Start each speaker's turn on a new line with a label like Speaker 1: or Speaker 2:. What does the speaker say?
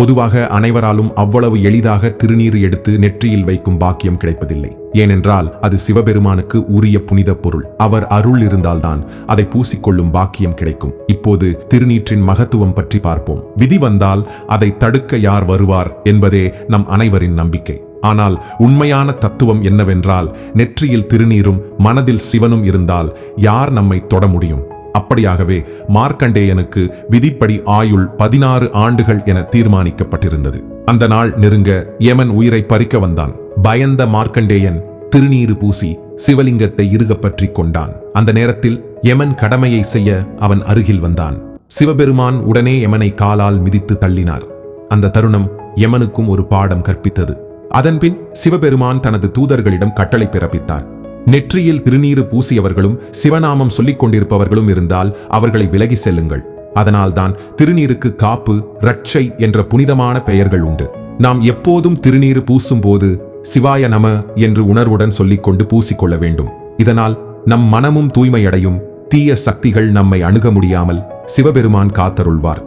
Speaker 1: பொதுவாக அனைவராலும் அவ்வளவு எளிதாக திருநீர் எடுத்து நெற்றியில் வைக்கும் பாக்கியம் கிடைப்பதில்லை. ஏனென்றால் அது சிவபெருமானுக்கு உரிய புனித பொருள். அவர் அருள் இருந்தால்தான் அதை பூசிக்கொள்ளும் பாக்கியம் கிடைக்கும். இப்போது திருநீற்றின் மகத்துவம் பற்றி பார்ப்போம். விதி வந்தால் அதை தடுக்க யார் வருவார் என்பதே நம் அனைவரின் நம்பிக்கை. ஆனால் உண்மையான தத்துவம் என்னவென்றால் நெற்றியில் திருநீரும் மனதில் சிவனும் இருந்தால் யார் நம்மை தொட முடியும்? அப்படியாகவே மார்க்கண்டேயனுக்கு விதிப்படி ஆயுள் பதினாறு ஆண்டுகள் என தீர்மானிக்கப்பட்டிருந்தது. அந்த நாள் நெருங்க யமன் உயிரை பறிக்க வந்தான். பயந்த மார்க்கண்டேயன் திருநீறு பூசி சிவலிங்கத்தை இருகப்பற்றிக் கொண்டான். அந்த நேரத்தில் யமன் கடமையை செய்ய அவன் அருகில் வந்தான். சிவபெருமான் உடனே யமனை காலால் மிதித்து தள்ளினார். அந்த தருணம் யமனுக்கும் ஒரு பாடம் கற்பித்தது. அதன்பின் சிவபெருமான் தனது தூதர்களிடம் கட்டளை பிறப்பித்தார். நெற்றியில் திருநீறு பூசியவர்களும் சிவநாமம் சொல்லிக் கொண்டிருப்பவர்களும் இருந்தால் அவர்களை விலகி செல்லுங்கள். அதனால்தான் திருநீருக்கு காப்பு ரட்சை என்ற புனிதமான பெயர்கள் உண்டு. நாம் எப்போதும் திருநீறு பூசும்போது சிவாய நம என்று உணர்வுடன் சொல்லிக்கொண்டு பூசிக்கொள்ள வேண்டும். இதனால் நம் மனமும் தூய்மையடையும். தீய சக்திகள் நம்மை அணுக முடியாமல் சிவபெருமான் காத்தருள்வார்.